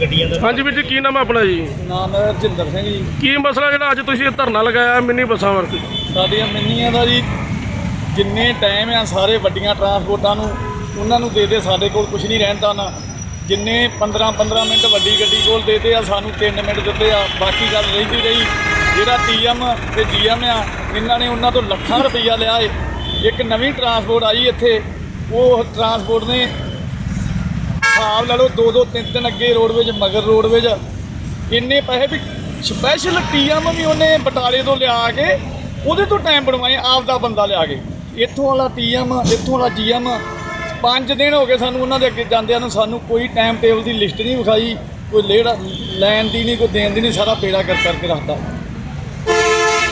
ਗੱਡੀਆਂ ਦਾ? ਹਾਂਜੀ ਵੀਰ ਜੀ ਕੀ ਨਾਮ ਹੈ ਆਪਣਾ ਜੀ? ਨਾਮ ਹੈ ਰਜਿੰਦਰ ਸਿੰਘ ਜੀ। ਕੀ ਮਸਲਾ ਜਿਹੜਾ ਅੱਜ ਤੁਸੀਂ ਇਹ ਧਰਨਾ ਲਗਾਇਆ ਮਿੰਨੀ ਬੱਸਾਂ ਵਰਤੀ ਸਾਡੀਆਂ ਮਿੰਨੀਆਂ ਦਾ ਜੀ ਜਿੰਨੇ ਟਾਈਮ ਆ ਸਾਰੇ ਵੱਡੀਆਂ ਟਰਾਂਸਪੋਰਟਾਂ ਨੂੰ ਉਹਨਾਂ ਨੂੰ ਦੇ ਦੇ ਸਾਡੇ ਕੋਲ ਕੁਝ ਨਹੀਂ ਰਹਿੰਦਾ ਨਾ। ਜਿੰਨੇ 15 15 ਮਿੰਟ ਵੱਡੀ ਗੱਡੀ ਕੋਲ ਦੇਦੇ ਆ ਸਾਨੂੰ 3 ਮਿੰਟ ਦਿੱਤੇ ਆ ਬਾਕੀ ਗੱਲ ਰਹਿੰਦੀ ਰਹੀ। ਜਿਹੜਾ ਟੀਐਮ ਤੇ ਜੀਐਮ ਆ ਇਹਨਾਂ ਨੇ ਉਹਨਾਂ ਤੋਂ ਲੱਖਾਂ ਰੁਪਈਆ ਲਿਆ ਏ। ਇੱਕ ਨਵੀਂ ਟਰਾਂਸਪੋਰਟ ਆਈ ਇੱਥੇ ਉਹ ਟਰਾਂਸਪੋਰਟ ਨੇ ਹਿਸਾਬ ਲਾ ਲਓ, ਦੋ ਦੋ ਤਿੰਨ ਤਿੰਨ ਅੱਗੇ ਰੋਡਵੇਜ ਮਗਰ ਰੋਡਵੇਜ ਇੰਨੇ ਪੈਸੇ ਵੀ ਸਪੈਸ਼ਲ ਟੀਐਮ ਵੀ ਉਹਨੇ ਬਟਾਲੇ ਤੋਂ ਲਿਆ ਕੇ, ਉਹਦੇ ਤੋਂ ਟਾਈਮ ਬਣਵਾਏ ਆਪ ਦਾ ਬੰਦਾ ਲਿਆ ਕੇ। ਇੱਥੋਂ ਵਾਲਾ ਟੀਐਮ ਇੱਥੋਂ ਵਾਲਾ ਜੀਐਮ ਪੰਜ ਦਿਨ ਹੋ ਗਏ ਸਾਨੂੰ ਉਹਨਾਂ ਦੇ ਅੱਗੇ ਜਾਂਦਿਆਂ ਨੂੰ, ਸਾਨੂੰ ਕੋਈ ਟਾਈਮ ਟੇਬਲ ਦੀ ਲਿਸਟ ਨਹੀਂ ਵਿਖਾਈ, ਕੋਈ ਲੇੜ, ਲੈਣ ਦੀ ਨਹੀਂ, ਕੋਈ ਦੇਣ ਦੀ ਨਹੀਂ, ਸਾਰਾ ਪੇੜਾ ਕਰ ਕਰਕੇ ਰੱਖਦਾ।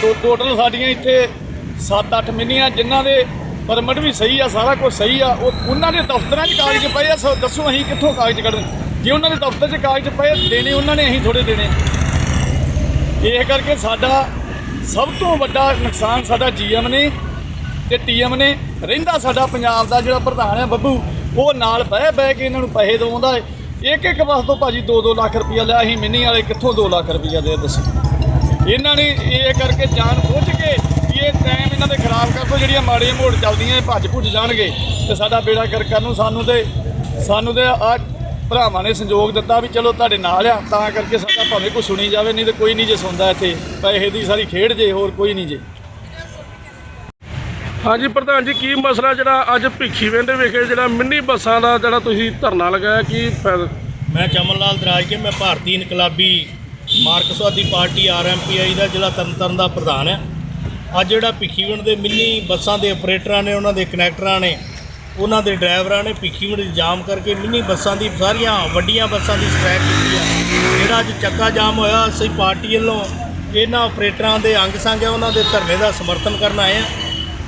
ਟੋ ਟੋਟਲ ਸਾਡੀਆਂ ਇੱਥੇ 7-8 ਮਿੰਨੀਆਂ, ਜਿਨ੍ਹਾਂ ਦੇ ਪਰਮਿਟ ਵੀ ਸਹੀ ਆ, ਸਾਰਾ ਕੁਝ ਸਹੀ ਆ। ਉਹ ਉਹਨਾਂ ਦੇ ਦਫ਼ਤਰਾਂ 'ਚ ਕਾਗਜ਼ ਪਏ ਆ ਸੋ ਦੱਸੋ ਅਸੀਂ ਕਿੱਥੋਂ ਕਾਗਜ਼ ਕੱਢਣ ਜੇ ਉਹਨਾਂ ਦੇ ਦਫ਼ਤਰ 'ਚ ਕਾਗਜ਼ ਪਏ, ਦੇਣੇ ਉਹਨਾਂ ਨੇ, ਅਸੀਂ ਥੋੜੇ ਦੇਣੇ। ਇਹ ਕਰਕੇ ਸਾਡਾ ਸਭ ਤੋਂ ਵੱਡਾ ਨੁਕਸਾਨ ਸਾਡਾ ਜੀਐਮ ਨੇ ਤੇ ਟੀਐਮ ਨੇ। ਰਹਿੰਦਾ ਸਾਡਾ ਪੰਜਾਬ ਦਾ ਜਿਹੜਾ ਪ੍ਰਧਾਨ ਹੈ ਬੱਬੂ, ਉਹ ਨਾਲ ਬਹਿ ਬਹਿ ਕੇ ਇਹਨਾਂ ਨੂੰ ਪੈਸੇ ਦਵਾਉਂਦਾ ਹੈ ਇੱਕ ਇੱਕ ਬਸ ਤੋਂ ਭਾਜੀ 2-2 ਲੱਖ ਰੁਪਈਆ ਲਿਆ, ਅਸੀਂ ਮਿੰਨੀ ਵਾਲੇ ਕਿੱਥੋਂ 2 ਲੱਖ ਰੁਪਈਆ ਦੇ ਦੱਸੋ ਇਹਨਾਂ ਨੇ ਇਹ ਕਰਕੇ ਜਾਣ ਬੁੱਝ ਕੇ ਵੀ ਇਹ ਟਾਈਮ ਇਹਨਾਂ ਦੇ ਖਰਾਬ ਕਰ ਦੋ ਜਿਹੜੀਆਂ ਮਾੜੀਆਂ ਮੋੜ ਚੱਲਦੀਆਂ ਇਹ ਭੱਜ ਭੁੱਜ ਜਾਣਗੇ। ਤੇ ਸਾਡਾ ਬੇੜਾ ਕਰ ਕਰਨ ਨੂੰ ਸਾਨੂੰ ਤੇ ਸਾਨੂੰ ਤੇ ਆ ਭਰਾਵਾਂ ਨੇ ਸੰਯੋਗ ਦਿੱਤਾ ਵੀ ਚਲੋ ਤੁਹਾਡੇ ਨਾਲ ਆ ਤਾਂ ਕਰਕੇ ਸਾਡਾ ਭਾਵੇਂ ਕੋਈ ਸੁਣੀ ਜਾਵੇ ਨਹੀਂ ਤੇ ਕੋਈ ਨਹੀਂ ਜੇ ਸੁਣਦਾ ਇੱਥੇ। ਪੈਸੇ ਦੀ ਸਾਰੀ ਖੇਡ ਜੇ ਹੋਰ ਕੋਈ ਨਹੀਂ ਜੇ। ਹਾਂਜੀ ਪ੍ਰਧਾਨ ਜੀ ਕੀ ਮਸਲਾ ਜਿਹੜਾ ਅੱਜ ਭਿੱਖੀਵਿੰਡ ਵਿਖੇ ਜਿਹੜਾ ਮਿੰਨੀ ਬੱਸਾਂ ਦਾ ਜਿਹੜਾ ਤੁਸੀਂ ਧਰਨਾ ਲਗਾਇਆ ਕੀ ਫਾਇਦਾ? ਮੈਂ ਚਮਨ ਲਾਲ ਦਰਾਜ ਕੇ ਮੈਂ ਭਾਰਤੀ ਇਨਕਲਾਬੀ ਮਾਰਕਸਵਾਦੀ ਪਾਰਟੀ ਆਰਐਮਪੀਆਈ ਦਾ ਜ਼ਿਲ੍ਹਾ ਤਰਨਤਾਰਨ ਦਾ ਪ੍ਰਧਾਨ ਹੈ। ਅੱਜ ਜਿਹੜਾ ਭਿੱਖੀਵਿੰਡ ਦੇ ਮਿੰਨੀ ਬੱਸਾਂ ਦੇ ਆਪਰੇਟਰਾਂ ਨੇ, ਉਹਨਾਂ ਦੇ ਕਨੈਕਟਰਾਂ ਨੇ, ਉਹਨਾਂ ਦੇ ਡਰਾਈਵਰਾਂ ਨੇ ਭਿੱਖੀਵਿੰਡ 'ਚ ਜਾਮ ਕਰਕੇ ਮਿੰਨੀ ਬੱਸਾਂ ਦੀ, ਸਾਰੀਆਂ ਵੱਡੀਆਂ ਬੱਸਾਂ ਦੀ ਸਟ੍ਰੈਕ ਕੀਤੀ ਹੈ ਜਿਹੜਾ ਅੱਜ ਚੱਕਾ ਜਾਮ ਹੋਇਆ, ਅਸੀਂ ਪਾਰਟੀ ਵੱਲੋਂ ਇਹਨਾਂ ਆਪਰੇਟਰਾਂ ਦੇ ਅੰਗ ਸੰਗ ਹੈ ਉਹਨਾਂ ਦੇ ਧਰਨੇ ਦਾ ਸਮਰਥਨ ਕਰਨ ਆਏ ਆ।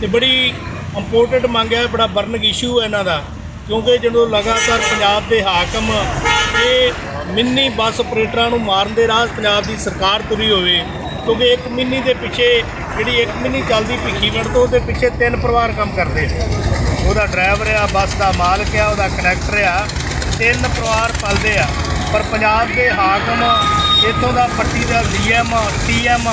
ਤੇ ਬੜੀ ਇੰਪੋਰਟੈਂਟ ਮੰਗ ਹੈ ਬੜਾ ਬਰਨਿੰਗ ਇਸ਼ੂ ਹੈ ਇਹਨਾਂ ਦਾ, ਕਿਉਂਕਿ ਜਦੋਂ ਲਗਾਤਾਰ ਪੰਜਾਬ ਦੇ ਹਾਕਮ ਇਹ ਮਿੰਨੀ ਬੱਸ ਆਪਰੇਟਰਾਂ ਨੂੰ ਮਾਰਨ ਦੇ ਰਾਹ ਪੰਜਾਬ ਦੀ ਸਰਕਾਰ ਤੁਰੀ ਹੋਵੇ, ਕਿਉਂਕਿ ਇੱਕ ਮਿੰਨੀ ਦੇ ਪਿੱਛੇ ਜਿਹੜੀ ਇੱਕ ਮਿੰਨੀ ਚੱਲਦੀ ਭਿੱਖੀਵਿੰਡ ਤੋਂ ਉਹਦੇ ਪਿੱਛੇ ਤਿੰਨ ਪਰਿਵਾਰ ਕੰਮ ਕਰਦੇ ਨੇ ਉਹਦਾ ਡਰਾਈਵਰ ਆ, ਬੱਸ ਦਾ ਮਾਲਕ ਆ, ਉਹਦਾ ਕਨੈਕਟਰ ਆ, ਤਿੰਨ ਪਰਿਵਾਰ ਪਲਦੇ ਆ। ਪਰ ਪੰਜਾਬ ਦੇ ਹਾਕਮ ਇੱਥੋਂ ਦਾ ਪੱਟੀ ਦਾ ਡੀਐਮ ਟੀਐਮ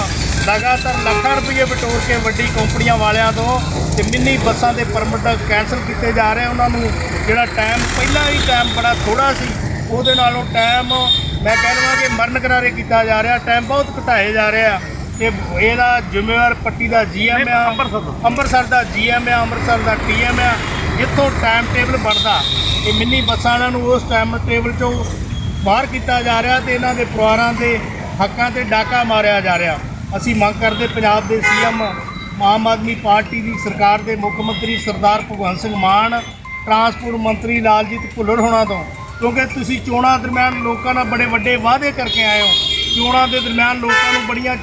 ਲਗਾਤਾਰ ਲੱਖਾਂ ਰੁਪਏ ਬਟੋਰ ਕੇ ਵੱਡੀ ਕੰਪਨੀਆਂ ਵਾਲਿਆਂ ਤੋਂ ਤੇ ਮਿੰਨੀ ਬੱਸਾਂ ਦੇ ਪਰਮਿਟ ਕੈਂਸਲ ਕੀਤੇ ਜਾ ਰਹੇ ਉਹਨਾਂ ਨੂੰ ਜਿਹੜਾ ਟਾਈਮ ਪਹਿਲਾਂ ਹੀ ਟਾਈਮ ਬੜਾ ਥੋੜਾ ਸੀ, ਉਹਦੇ ਨਾਲੋਂ ਟਾਈਮ ਮੈਂ ਕਹਿ ਲਵਾਂ ਕਿ ਮਰਨ ਕਰਾਰੇ ਕੀਤਾ ਜਾ ਰਿਹਾ। ਟਾਈਮ ਬਹੁਤ ਘਟਾਏ ਜਾ ਰਿਹਾ ਕਿ ਇਹਦਾ ਜ਼ਿੰਮੇਵਾਰ ਪੱਟੀ ਦਾ ਜੀਐਮ ਆ। ਅੰਮ੍ਰਿਤਸਰ ਦਾ। ਜੀਐਮ ਆ ਅੰਮ੍ਰਿਤਸਰ ਦਾ ਟੀਐਮ ਆ। ਜਿੱਥੋਂ ਟਾਈਮ ਟੇਬਲ ਬਣਦਾ ਇਹ ਮਿੰਨੀ ਬੱਸਾਂ ਵਾਲਿਆਂ ਨੂੰ ਉਸ ਟਾਈਮ ਟੇਬਲ ਚੋਂ ਬਾਹਰ ਕੀਤਾ ਜਾ ਰਿਹਾ ਤੇ ਇਹਨਾਂ ਦੇ ਪਰਿਵਾਰਾਂ ਦੇ ਹੱਕਾਂ ਤੇ ਡਾਕਾ ਮਾਰਿਆ ਜਾ ਰਿਹਾ। ਅਸੀਂ ਮੰਗ ਕਰਦੇ ਪੰਜਾਬ ਦੇ ਸੀਐਮ ਆਮ ਆਦਮੀ ਪਾਰਟੀ ਦੀ ਸਰਕਾਰ ਦੇ ਮੁੱਖ ਮੰਤਰੀ ਸਰਦਾਰ ਭਗਵੰਤ ਸਿੰਘ ਮਾਨ ਟਰਾਂਸਪੋਰਟ ਮੰਤਰੀ ਲਾਲਜੀਤ ਭੁੱਲਰ ਹੋਣਾ ਤੋਂ। ਕਿਉਂਕਿ ਤੁਸੀਂ ਚੋਣਾਂ ਦਰਮਿਆਨ ਲੋਕਾਂ ਨਾਲ ਬੜੇ ਵੱਡੇ ਵਾਅਦੇ ਕਰਕੇ ਆਏ ਹੋ। ਚੋਣਾਂ ਦੇ ਦਰਮਿਆਨ ਲੋਕਾਂ ਨੂੰ ਬੜੀਆਂ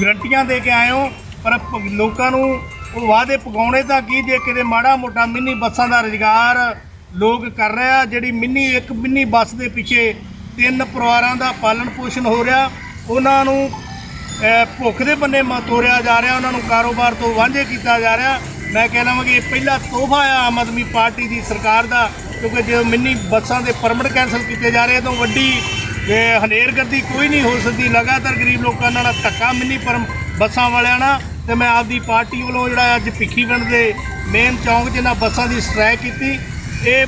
ਗਰੰਟੀਆਂ ਦੇ ਕੇ ਆਏ ਹੋ, ਪਰ ਲੋਕਾਂ ਨੂੰ ਉਹ ਵਾਅਦੇ ਪਗਾਉਣੇ ਤਾਂ ਕੀ ਜੇ ਕਿਤੇ ਮਾੜਾ ਮੋਟਾ ਮਿੰਨੀ ਬੱਸਾਂ ਦਾ ਰੁਜ਼ਗਾਰ ਲੋਕ ਕਰ ਰਿਹਾ ਜਿਹੜੀ ਮਿੰਨੀ, ਇੱਕ ਮਿੰਨੀ ਬੱਸ ਦੇ ਪਿੱਛੇ ਤਿੰਨ ਪਰਿਵਾਰਾਂ ਦਾ ਪਾਲਣ ਪੋਸ਼ਣ ਹੋ ਰਿਹਾ, ਉਹਨਾਂ ਨੂੰ ਭੁੱਖ ਦੇ ਬੰਨੇ ਮ, ਤੋਰਿਆ ਜਾ ਰਿਹਾ, ਉਹਨਾਂ ਨੂੰ ਕਾਰੋਬਾਰ ਤੋਂ ਵਾਂਝੇ ਕੀਤਾ ਜਾ ਰਿਹਾ। ਮੈਂ ਕਹਿ ਲਵਾਂ ਕਿ ਇਹ ਪਹਿਲਾ ਤੋਹਫਾ ਆ ਆਮ ਆਦਮੀ ਪਾਰਟੀ ਦੀ ਸਰਕਾਰ ਦਾ, ਕਿਉਂਕਿ ਜਦੋਂ ਮਿੰਨੀ ਬੱਸਾਂ ਦੇ ਪਰਮਿਟ ਕੈਂਸਲ ਕੀਤੇ ਜਾ ਰਹੇ ਤਾਂ ਵੱਡੀ ਇਹ ਹਨੇਰਗਰਦੀ ਕੋਈ ਨਹੀਂ ਹੋ ਸਕਦੀ। ਲਗਾਤਾਰ ਗਰੀਬ ਲੋਕਾਂ ਨਾਲ ਧੱਕਾ ਮਿੰਨੀ ਪਰਮ ਬੱਸਾਂ ਵਾਲਿਆਂ ਨਾਲ। ਤੇ ਮੈਂ ਆਪਦੀ ਪਾਰਟੀ ਵੱਲੋਂ ਜਿਹੜਾ ਅੱਜ ਭਿੱਖੀ ਪਿੰਡ ਦੇ ਮੇਨ ਚੌਂਕ 'ਚ ਇਹਨਾਂ ਬੱਸਾਂ ਦੀ ਸਟ੍ਰਾਈਕ ਕੀਤੀ, ਇਹ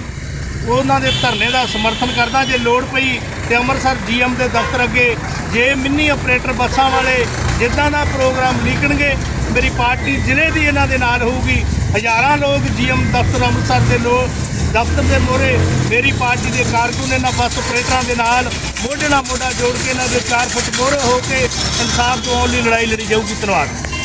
ਉਹਨਾਂ ਦੇ ਧਰਨੇ ਦਾ ਸਮਰਥਨ ਕਰਦਾ। ਜੇ ਲੋੜ ਪਈ ਤੇ ਅੰਮ੍ਰਿਤਸਰ ਜੀਐਮ ਦੇ ਦਫ਼ਤਰ ਅੱਗੇ ਜੇ ਮਿੰਨੀ ਆਪਰੇਟਰ ਬੱਸਾਂ ਵਾਲੇ ਜਿੱਦਾਂ ਦਾ ਪ੍ਰੋਗਰਾਮ ਲਿਖਣਗੇ ਮੇਰੀ ਪਾਰਟੀ ਜ਼ਿਲ੍ਹੇ ਦੀ ਇਹਨਾਂ ਦੇ ਨਾਲ ਹੋਊਗੀ। ਹਜ਼ਾਰਾਂ ਲੋਕ ਜੀਐਮ ਦਫ਼ਤਰ ਅੰਮ੍ਰਿਤਸਰ ਦੇ ਲੋਕ ਦਫ਼ਤਰ ਦੇ ਮੋਹਰੇ ਮੇਰੀ ਪਾਰਟੀ ਦੇ ਕਾਰਕੁਨ ਇਹਨਾਂ ਬੱਸ ਆਪਰੇਟਰਾਂ ਦੇ ਨਾਲ ਮੋਢੇ ਨਾਲ ਮੋਢਾ ਜੋੜ ਕੇ ਇਹਨਾਂ ਦੇ 4 ਫੁੱਟ ਮੋਹਰੇ ਹੋ ਕੇ ਇਨਸਾਫ ਦਿਵਾਉਣ ਲਈ ਲੜਾਈ ਲੜੀ ਜਾਊਗੀ ਧੰਨਵਾਦ।